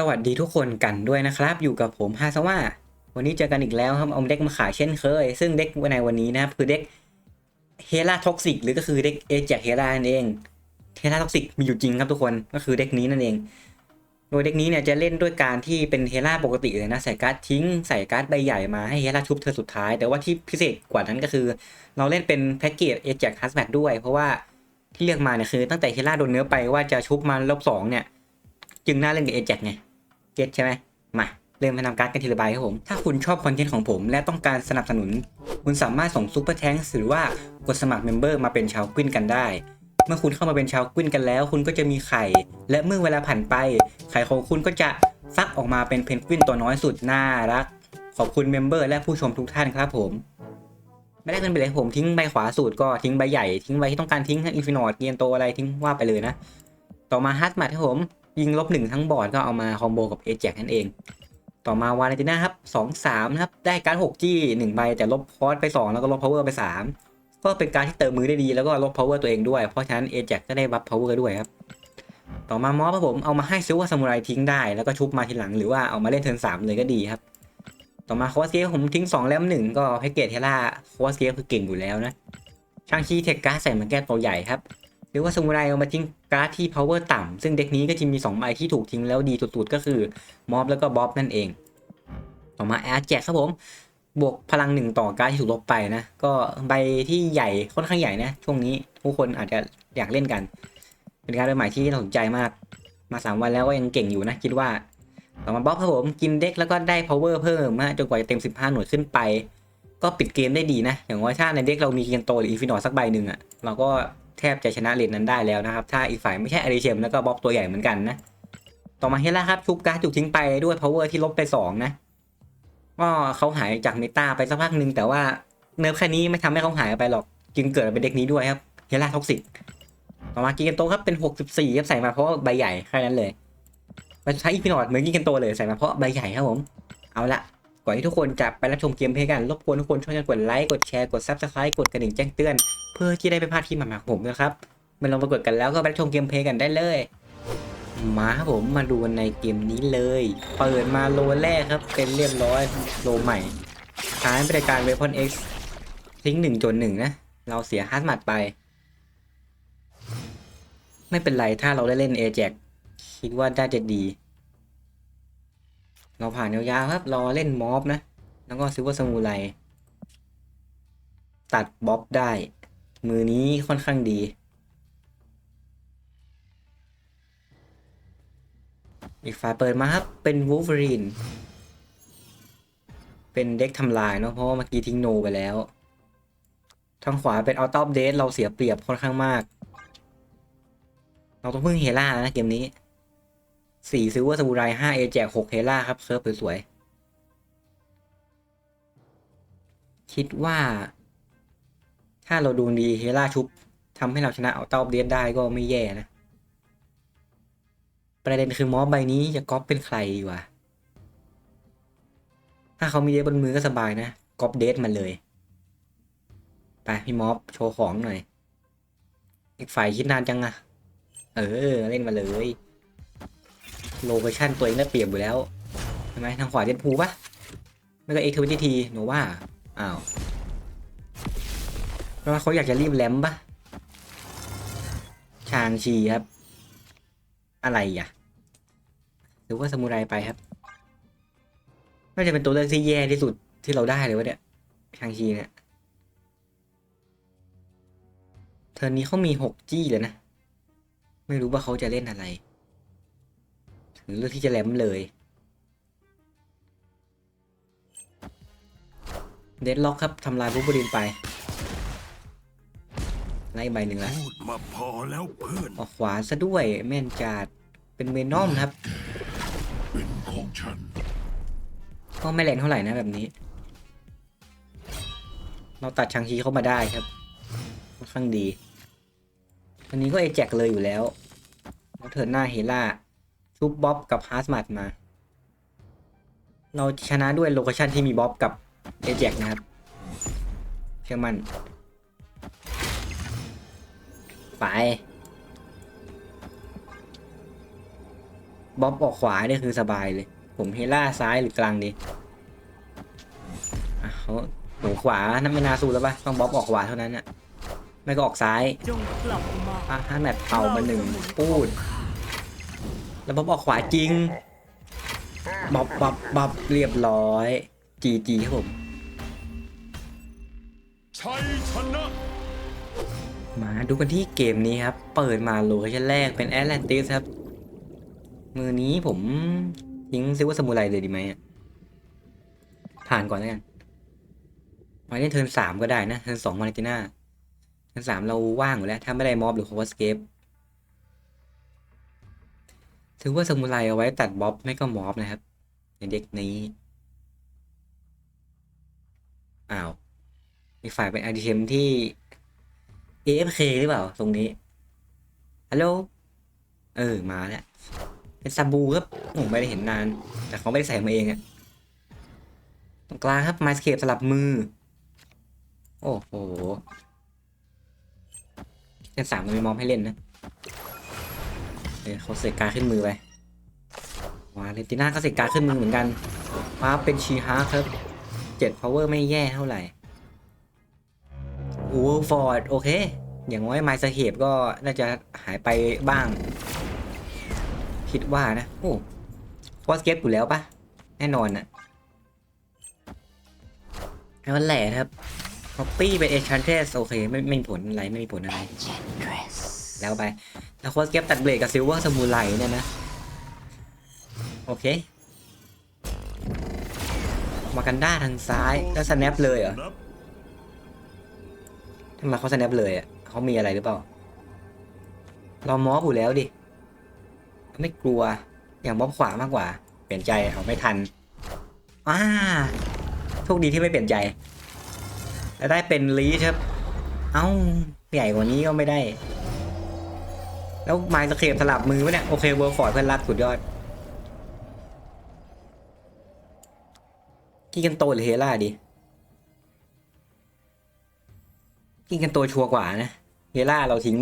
สวัสดีทุกคนกันด้วยนะครับ อยู่กับผมฮาซาว่าวันนี้เจอกันอีกแล้วครับเอาเด็กมาขายเช่นเคย ซึ่งเด็กในวันนี้นะครับคือเด็กเฮล่าท็อกซิกหรือก็คือเด็กเอจเฮล่านั่นเองเฮล่าท็อกซิกมีอยู่จริงครับทุกคนก็คือเด็กนี้นั่นเอง โดยเด็กนี้เนี่ยจะเล่นด้วยการที่เป็นเฮล่าปกติเลยนะใส่การ์ดทิ้งใส่การ์ดใบใหญ่มาให้เฮล่าชุบเธอสุดท้าย แต่ว่าที่พิเศษกว่านั้นก็คือ เราเล่นเป็นแพ็กเกจเอจฮัสแบทด้วย เพราะว่าที่เลือกมาเนี่ยคือ ตั้งแต่เฮล่าโดนเนื้อไปว่าจะชุบมารอบสองเนี่ย จึงน่าเล่นกับเอจไง เก็ตใช่ไหมมาเริ่มไปทำการ์ดกันทีละใบครับผม ถ้าคุณชอบคอนเทนต์ของผม และต้องการสนับสนุน คุณสามารถส่งซุปเปอร์แทงค์หรือว่ากดสมัครเมมเบอร์มาเป็นชาวกวินกันได้ เมื่อคุณเข้ามาเป็นชาวกวินกันแล้ว คุณก็จะมีไข่ และเมื่อเวลาผ่านไป ไข่ของคุณก็จะฟักออกมาเป็นเพนกวินตัวน้อยสุดน่ารัก ขอบคุณเมมเบอร์และผู้ชมทุกท่านครับผม ไม่ได้เงินไปเลยผมทิ้งใบขวาสุดก็ทิ้งใบใหญ่ทิ้งใบที่ต้องการทิ้งทั้งอินฟินอตเกียนโตอะไรทิ้งว่าไปเลยนะ ต่อมาฮัตมัดครับผม ยิงลบหนึ่งทั้งบอร์ดก็เอามาคอมโบกับเอ a จ x นั่นเอง ต่อมาวาเลนติน่าครับสองสามครับ ได้การ์ดหกจี้หนึ่งใบ แต่ลบคอสไปสองแล้วก็ลบพาวเวอร์ไปสามก็เป็นการที่เติมมือได้ดีแล้วก็ลบพาวเวอร์ตัวเองด้วย เพราะฉะนั้นเอ a จ x ก็ได้บัฟพาวเวอร์ด้วยครับ ต่อมามอสครับผมเอามาให้ซิลว่าซามูไรทิ้งได้แล้วก็ชุบมาทีหลังหรือว่าเอามาเล่นเทิร์นสามเลยก็ดีครับ ต่อมาโคสเกียผมทิ้งสองแล้วหนึ่งก็แพ็กเกจเทล่าโคสเกียคือเก่งอยู่แล้วนะช่างชีเทคการ์ดใส่มาแก้ตัวใหญ่ครับ หรือว่าสมุไรเอามาทิ้งการ์ดที่ power ต่ำซึ่งเด็กนี้ก็จะมี2ใบที่ถูกทิ้งแล้วดีสุดๆก็คือมอบแล้วก็บ๊อบนั่นเอง ต่อมาแอดแจกครับผม บวกพลังหนึ่งต่อการ์ดที่ถูกลบไปนะ ก็ใบที่ใหญ่ค่อนข้างใหญ่นะ ช่วงนี้ทุกคนอาจจะอยากเล่นกัน เป็นการ์ดใหม่ที่น่าสนใจมาก มา3วันแล้วก็ยังเก่งอยู่นะคิดว่า ต่อมาบ๊อบครับผมกินเด็กแล้วก็ได้ power เพิ่มนะจนกว่าจะเต็ม 15 หน่วยขึ้นไปก็ปิดเกมได้ดีนะ อย่างว่าถ้าในเด็กเรามีเกียนโตหรืออีฟินอสักใบหนึ่งอะเราก็ แทบจะชนะเลนนั้นได้แล้วนะครับ ถ้าอีกฝ่ายไม่ใช่อาริเชมแล้วก็บ๊อบตัวใหญ่เหมือนกันนะ ต่อมาเฮล่าครับชุบการ์ดถูกทิ้งไปด้วย power ที่ลบไป 2 นะก็เขาหายจากเมตาไปสักพักหนึ่งแต่ว่าเนิร์ฟแค่นี้ไม่ทำให้เขาหายไปหรอก จึงเกิดเป็นเด็กนี้ด้วยครับเฮล่าท็อกซิกต่อมากิเกนโตครับเป็น 64ครับใส่มาเพราะใบใหญ่แค่นั้นเลยมันใช้อีพินอดเหมือนกิเกนโตเลยใส่มาเพราะใบใหญ่ครับผม เอาละ ก่อนที่ทุกคนจะไปรับชมเกมเพลย์กันรบกวนทุกคนช่วยกันกดไลค์กดแชร์กดซับสไครต์กดกระดิ่งแจ้งเตือน เพื่อที่ได้ไม่พลาดคลิปใหม่ๆของผมนะครับมาลองไปกดกันแล้วก็ไปรับชมเกมเพลย์กันได้เลยมาครับผมมาดูในเกมนี้เลย เปิดมาโลแรกครับ เป็นเรียบร้อยโลใหม่ใช้บริการ Weapon X ทิ้งหนึ่งจนหนึ่งนะ เราเสียฮาร์ดมัดไป ไม่เป็นไรถ้าเราได้เล่น a j a x คิดว่าได้จะดี เราผ่านยาวๆครับ รอเล่นมอฟนะ แล้วก็ซิ l เวอร์สมูไรตัดบ๊อบได้ มือนี้ค่อนข้างดี อีกฝ่ายเปิดมาครับ เป็นวูฟรีน เป็นเด็กทำลายเนาะเพราะเมื่อกี้ทิ้งโนไปแล้ว ทางขวาเป็นอ u ต o อ f เด e เราเสียเปรียบค่อนข้างมาก เราต้องพึ่งเฮล่านะเกมนี้ สี่ซิลเวอร์สมูไรห้าเอแจกหกเฮล่าครับเคิร์ฟสวยๆคิดว่า ถ้าเราดูดีเฮล่าชุบทำให้เราชนะเอาเต้าเดียนได้ก็ไม่แย่นะ ประเด็นคือมอสใบนี้จะก๊อปเป็นใครดีวะถ้าเขามีเดทบนมือก็สบายนะก๊อปเดทมันเลย ไปพี่มอสโชว์ของหน่อย อีกฝ่ายคิดนานจังอะเออ เล่นมาเลย โลเคชั่นตัวเองได้เปรียบอยู่แล้วใช่ไหมทางขวาเจ็ดพูปะไม่ก็เอ็กทวิตทีโนว่าอ้าวเพราะว่าเขาอยากจะรีบแลมปะชางชีครับ อะไรอะ หรือว่าสมุไรไปครับน่าจะเป็นตัวเลือกที่แย่ที่สุดที่เราได้เลยวะเนี่ยชางชีเนี่ยเทอร์นี้เขามีหกจี้เลยนะ ไม่รู้ว่าเขาจะเล่นอะไร หรือเลือกที่จะแหลมเลยเดดล็อกครับทำลายบูบูรินไปไล่ใบหนึ่งแล้วพูดมาพอแล้วเพื่อนออกขวาซะด้วยแม่นจัดเป็นเวนอมครับเป็นของฉันก็ไม่แรงเท่าไหร่นะแบบนี้ เราตัดชังชีเข้ามาได้ครับค่อนข้างดีอันนี้ก็เอแจกเลยอยู่แล้วแล้วเทิร์นหน้าเฮล่า ชุบบ๊อบกับฮาร์สมัดมา เราชนะด้วยโลเคชันที่มีบ๊อบกับเอแจกนะครับ เชื่อมันไป บ๊อบออกขวาเนี่ยคือสบายเลย ผมเฮล่าซ้ายหรือกลางดีอะเขาหนูขวานั่นไม่นาสู้แล้วปะต้องบ๊อบออกขวาเท่านั้นอะไม่ก็ออกซ้ายจงกลับมาอะถ้าแมตช์เอามาหนึ่งพูด แล้วบ๊อบออกขวาจริงบ๊อบบ๊อบบ๊อบเรียบร้อยจีจีครับผมชัยชนะมาดูกันที่เกมนี้ครับ เปิดมาโลเคชั่นแรกเป็นแอตแลนติสครับ มือนี้ผมทิ้งซิว่าสมุไรเลยดีไหมอะผ่านก่อนแล้วกันมาเล่นเทิร์นสามก็ได้นะ เทิร์นสองมาเลติน่า เทิร์นสามเราว่างอยู่แล้ว ถ้าไม่ได้มอบหรือโควสเกป ถือว่าสมุไรเอาไว้ตัดบ๊อบไม่ก็มอบนะครับ ในเด็กนี้ อ้าวอีกฝ่ายเป็นอาร์ดิเทมที่ AFK หรือเปล่า ตรงนี้ ฮัลโหล เออ มาแล้ว เป็นซาบูครับผมไม่ได้เห็นนาน แต่เขาไม่ได้ใส่มาเองอะตรงกลางครับไมสเคปสลับมือ โอ้โหเล่นสามมันมีมอมให้เล่นนะ เออเขาเสกการขึ้นมือไปว้าเลติน่าก็เสกการขึ้นมือเหมือนกันว้าเป็นชีฮาร์ครับเจ็ดพาวเวอร์ไม่แย่เท่าไหร่โอ้ฟอร์ดโอเค อย่างน้อยไมซ์เคปก็น่าจะหายไปบ้าง คิดว่านะ โอ้วอสเก็ตอยู่แล้วปะแน่นอนอะแล้วแหละครับฮอปปี้เป็นเอชันเทสโอเค ไม่ไม่มีผลอะไร ไม่มีผลอะไร แล้วไปแล้วโคสเก็ตตัดเบรกกับซิลเวอร์สมูไรเนี่ยนะ โอเค มากันด้าทางซ้ายแล้วสแนปเลยเหรอทำไมเขาสแนปเลยอะเขามีอะไรหรือเปล่า เรามอบอยู่แล้วดิ ไม่กลัว อย่างมอบขวามากกว่า เปลี่ยนใจเอาไม่ทันอ่าโชคดีที่ไม่เปลี่ยนใจ แล้วได้เป็นลีชครับ เอ้า ใหญ่กว่านี้ก็ไม่ได้ แล้วไมล์สเคปสลับมือวะเนี่ย โอเคเวอร์ฟอร์ดเพื่อนรักสุดยอดกี่กันโตหรือเฮล่าดี กินกันโตชัวร์กว่านะ เฮล่าเราทิ้ง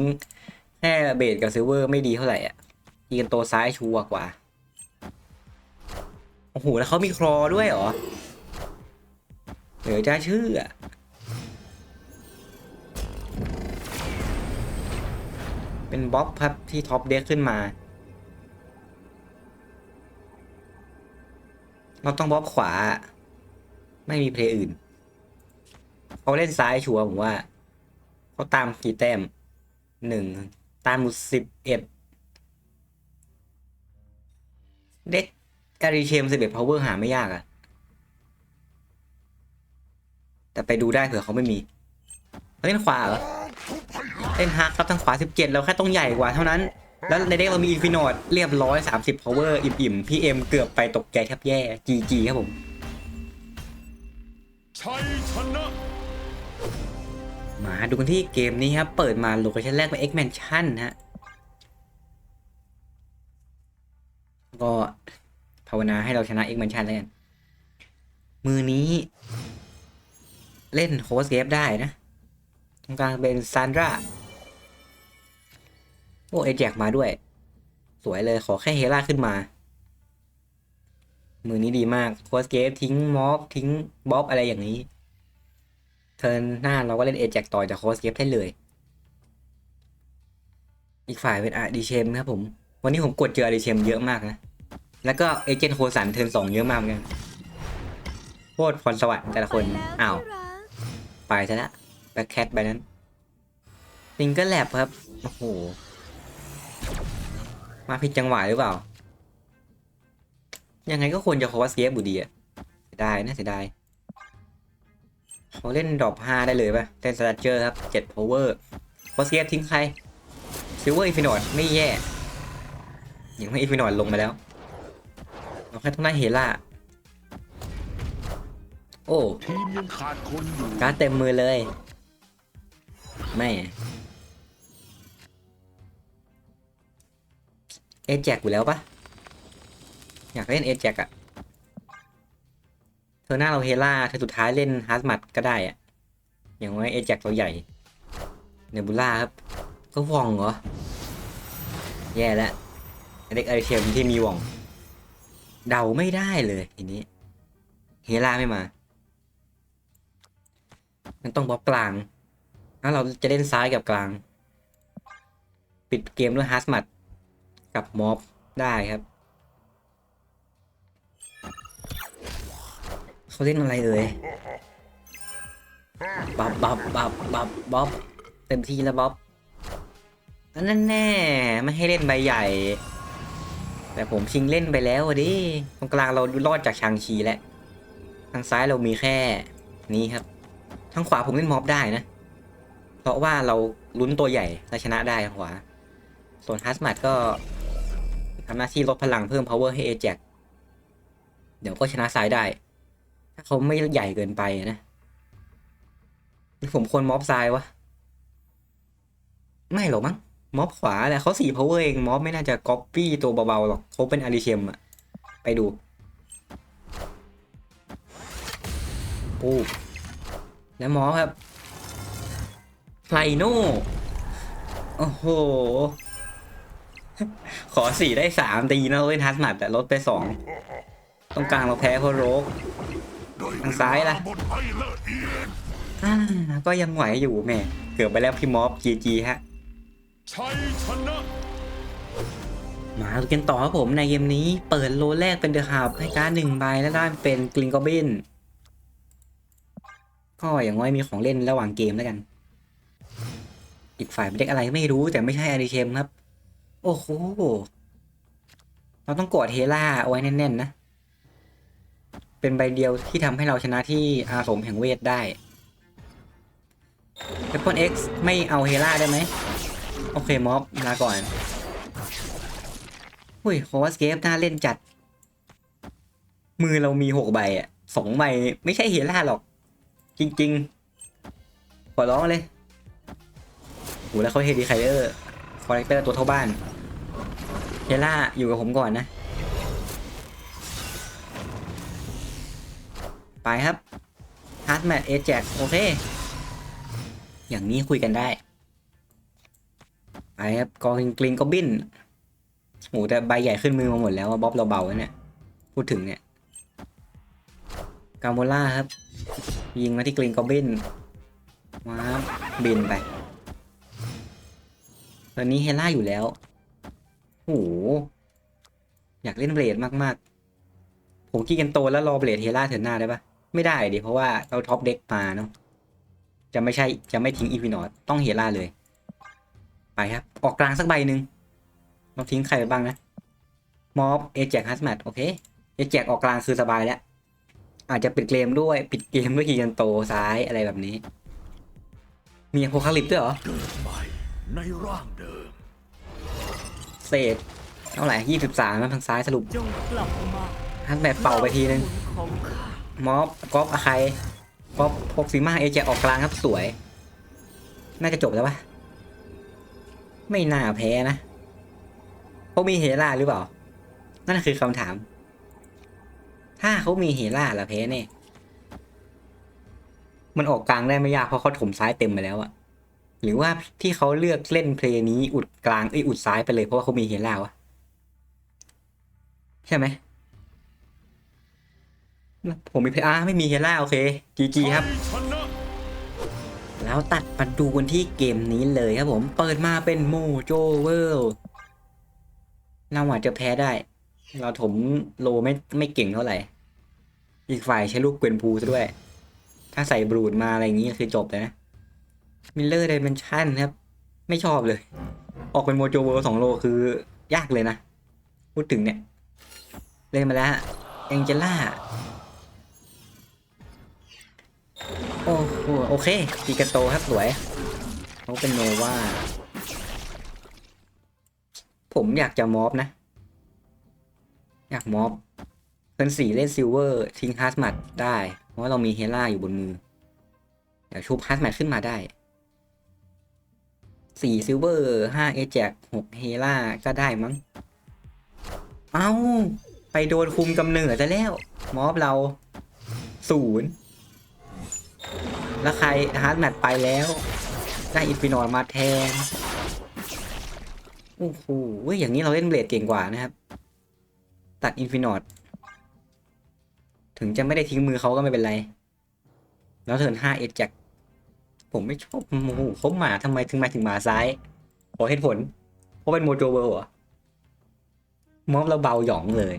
แค่เบสกับซิลเวอร์ไม่ดีเท่าไหร่อะกินกันโตซ้ายชัวร์กว่า โอ้โห แล้วเขามีครอด้วยเหรอ เหลือจะเชื่อ เป็นบ๊อบครับที่ท็อปเด็กขึ้นมา เราต้องบ๊อบขวา ไม่มีเพลย์อื่น เขาเล่นซ้ายชัวร์ผมว่า เขาตามกี่แต้มหนึ่งตามหมดสิบเอ็ดเด็กการีเชมสิบเอ็ดพาวเวอร์หาไม่ยากอะแต่ไปดูได้เผื่อเขาไม่มีเขาเล่นขวาเหรอ เล่นฮักครับทางขวาสิบเจ็ดเราแค่ต้องใหญ่กว่าเท่านั้น แล้วในเด็กเรามีอินฟินอดเรียบร้อยสามสิบพาวเวอร์อิ่มๆ พี่เอ็มเกือบไปตกใจแทบแย่จีจีครับผมชัยชนะมาดูกันที่เกมนี้ครับ เปิดมาโลเคชั่นแรกเป็น X Mansion ฮะ ก็ภาวนาให้เราชนะ X Mansion แล้วกัน มือนี้ เล่นโฮสเกฟได้นะตรงกลางเป็นซานดรา โอ้เอแจกมาด้วย สวยเลยขอแค่เฮล่าขึ้นมา มือนี้ดีมากโฮสเกฟทิ้งมอฟทิ้งบ๊อบอะไรอย่างนี้ เทิร์นหน้าเราก็เล่นเอ a จ t ต่อจากโคสเกฟได้เลย อีกฝ่ายเป็นอาดีเชมครับผม วันนี้ผมกดเจออาดีเชมเยอะมากนะ แล้วก็เอเจนต์โคสันเทิร์นสองเยอะมากเหมือนกันโคตรพรสวรรค์แต่ละคน อ้าว ไปซะละแบ็คแคทไปนั้น ซิงเกิลแลบครับ โอ้โห มาผิดจังหวะหรือเปล่า ยังไงก็ควรจะโคสเกฟอยู่ดีอะเสียดายนะเสียดายเขาเล่นดรอป5ได้เลยป่ะเล่นสตาร์เจอร์ครับ7 power พอเซียทิ้งใครซิลเวอร์อินฟินอดไม่แย่ ยังไม่อินฟินอดลงมาแล้วเราแค่ต้องได้เฮล่าโอ้ทีมยังขาดคนอยู่การ์ดเต็มมือเลย ไม่ เอแจกอยู่แล้วปะอยากเล่นเอแจกอะเธอหน้าเราเฮล่าเธอสุดท้ายเล่นฮาร์ดมัดก็ได้อะอย่างน้อยเอแจกตัวใหญ่เนบูล่าครับ ก็ว่องเหรอ แย่แล้วเด็กไอเทมที่มีว่อง เดาไม่ได้เลยทีนี้ เฮล่าไม่มา มันต้องบล็อกกลางถ้าเราจะเล่นซ้ายกับกลาง ปิดเกมด้วยฮาร์สมัด กับม็อบได้ครับเขาเล่นอะไรเอ่ยบับบับบับบับบ๊อบเต็มที่แล้วบ๊อบอันนั้นแน่ไม่ให้เล่นใบใหญ่ แต่ผมชิงเล่นไปแล้วอะดิตรงกลางเรารอดจากชางชีแล้วทางซ้ายเรามีแค่นี้ครับทางขวาผมเล่นม็อบได้นะ เพราะว่าเราลุ้นตัวใหญ่และชนะได้ขวา ส่วนฮัสมัดก็ ทำหน้าที่ลดพลังเพิ่ม power ให้เอแจกเดี๋ยวก็ชนะซ้ายได้ ถ้าเขาไม่ใหญ่เกินไปนะหรือผมควรม็อบซ้ายวะ ไม่หรอกมั้งม็อบขวาแหละเขาสี่ power เองม็อบไม่น่าจะก๊อปปี้ตัวเบาๆหรอกเขาเป็นอาริเชมอะไปดูปูแล้วม็อบครับไพโนโอ้โห ขอสี่ได้สามตีนะเว้ยทัสมัดแต่ลดไปสองตรงกลางเราแพ้เพราะโรกทางซ้ายล่ะก็ยังไหวอยู่แม่เกือบไปแล้วพี่ม็อบจีจีฮะมาดูกันต่อครับผมในเกมนี้เปิดโลแรกเป็นเดอะฮับให้การหนึ่งใบและได้เป็นกลิงกอบินก็อย่างน้อยมีของเล่นระหว่างเกมแล้วกัน อีกฝ่ายเป็นเด็กอะไรไม่รู้แต่ไม่ใช่อาริเชมครับ โอ้โห เราต้องกดเฮล่าเอาไว้แน่นๆนะ เป็นใบเดียวที่ทำให้เราชนะที่อาสมแห่งเวทได้ t อ i p l e X ไม่เอาเฮล่าได้ไหม โอเคม็อบลาก่อนอุ้ยโควัสเกฟน่าเล่นจัด มือเรามีหกใบอะสองใบไม่ใช่เฮล่าหรอก จริงๆ ขอร้องเลยโหแล้วเขาเฮดีไคเออร์คอร์เรคเตอร์ตัวเท่าบ้าน เฮล่าอยู่กับผมก่อนนะ ไปครับฮาร์ดแมทเอแจกโอเค อย่างนี้คุยกันได้ ไปครับกองกลิงก็บินโหแต่ใบใหญ่ขึ้นมือมาหมดแล้วว่าบ๊อบเราเบาเนี่ย พูดถึงเนี่ยกาโมล่าครับ ยิงมาที่กลิงกอบบินว้าบบินไปตอนนี้เฮล่าอยู่แล้ว โห อยากเล่นเบลดมากๆ ผมกี้กันโตแล้วรอเบลดเฮล่าเถินหน้าได้ปะไม่ได้ดิเพราะว่าเราท็อปเด็กมาเนาะจะไม่ใช่จะไม่ทิ้งอีพีนอตต้องเฮล่าเลย ไปครับ ออกกลางสักใบหนึ่งเราทิ้งใครไปบ้างนะมอบเอแจกฮัสมัดโอเคเอแจกออกกลางคือสบายแล้ว อาจจะปิดเกมด้วยปิดเกมด้วยกีกันโตซ้ายอะไรแบบนี้ มีโพคาลิปด้วยเหรอใหม่ในร่างเดิม เศษเท่าไหร่ยี่สิบสามทางซ้ายสรุปจงกลับมาฮัสแบบเป่าไปทีนึงของข้ามอบก๊อปอะใครก๊อปพกซีมาเอแจออกกลางครับสวย น่าจะจบแล้วปะไม่น่าแพ้นะเพราะมีเฮล่าหรือเปล่า นั่นคือคำถาม ถ้าเขามีเฮล่าละแพ้แน่มันออกกลางได้ไม่ยากเพราะเขาถมซ้ายเต็มไปแล้วอะ หรือว่าที่เขาเลือกเล่นเพลงนี้อุดกลางเอ้ยอุดซ้ายไปเลยเพราะว่าเขามีเฮล่าวะใช่ไหมผมมีเพอาไม่มีเฮล่าโอเคจีจีครับ แล้วตัดมาดูกันที่เกมนี้เลยครับผมเปิดมาเป็นโมโจเวิลเราอาจจะแพ้ได้ เราถมโลไม่ไม่เก่งเท่าไหร่ อีกฝ่ายใช้ลูกเกวนพูซะด้วย ถ้าใส่บรูดมาอะไรอย่างนี้คือจบเลยนะ มิลเลอร์ไดเมนชั่นครับ ไม่ชอบเลย ออกเป็นโมโจเวิลด์สองโลคือยากเลยนะ พูดถึงเนี่ย เล่นมาแล้วแองเจล่า โอ้โหโอเคปีกาโตครับสวยเขาเป็นโนวาผมอยากจะมอบนะ อยากมอบเพิ่นสีเล่นซิลเวอร์ ทิ้งฮาร์สมัดได้ เพราะว่าเรามีเฮล่าอยู่บนมือ เดี๋ยวชุบฮาร์สมัดขึ้นมาได้ สี่ซิลเวอร์ห้าเอแจกหกเฮล่าก็ได้มั้ง เอา้า ไปโดนคุมกำเนิดซะแล้ว มอบเราศูนย์แล้วใครฮาร์ดแมทไปแล้ว ได้อินฟินอร์มาแทนโอ้โหอย่างนี้เราเล่นเบลดเก่งกว่านะครับ ตัดอินฟินอตถึงจะไม่ได้ทิ้งมือเขาก็ไม่เป็นไร แล้วเทิร์นห้าเอ็ดจาก ผมไม่ชอบโอ้โหเขาหมาทำไมถึงมาถึงหมาซ้าย ขอเหตุผล เพราะเป็นโมโจเบอร์เหรอมอบเราเบาหยองเลย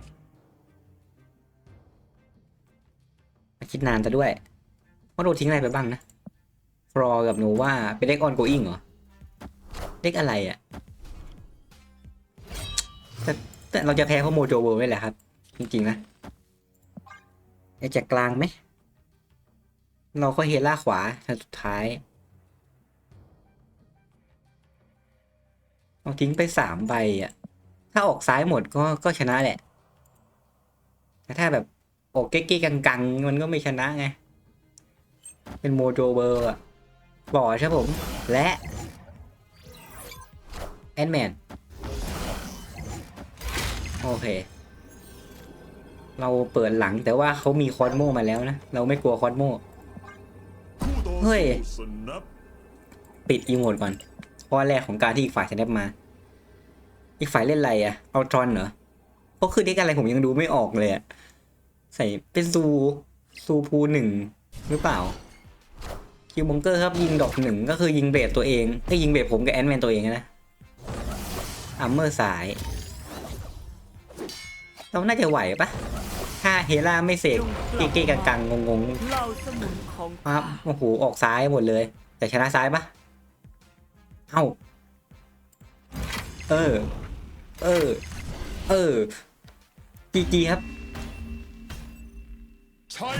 มาคิดนานซะด้วยว่าเราทิ้งอะไรไปบ้างนะฟรอกับโนว่าเป็นเด็กออนโกอิงเหรอเด็กอะไรอะ่ะแต่แต่เราจะแพ้เพราะโมโจเวิร์นี่แหละครับ จริงๆนะไอจากกลางไหม เราก็เฮล่าขวาทันสุดท้ายเราทิ้งไปสามใบอะ ถ้าออกซ้ายหมดก็ก็ชนะแหละ แต่ถ้าแบบออกเก๊กๆกังๆ มันก็ไม่ชนะไง เป็นโมโจเบอร์อะบอใช่ผม และ แอนแมน โอเค เราเปิดหลังแต่ว่าเขามีคอสโมมาแล้วนะ เราไม่กลัวคอสโม่ เฮ้ย ปิดอีโมดก่อนเพราะว่าแรกของการที่อีกฝ่ายชนะมา อีกฝ่ายเล่นอะไรอะเอาทรอนเหรอเพราะคือเด็กอะไรผมยังดูไม่ออกเลยอะใส่เป็นซูซูพูหนึ่งหรือเปล่า คิวบงเกอร์ครับยิงดอกหนึ่งก็คือยิงเบรดตัวเองก็ยิงเบรดผมกับแอนแมนตัวเองนะอัมเมอร์สาย เราน่าจะไหวปะ ถ้าเฮล่าไม่เสกเก๊ๆกังๆงงๆเหล่าสมุนของครับโอ้โหออกซ้ายหมดเลย แต่ชนะซ้ายปะเอ้าเออ เออ เออจีจีครับชัย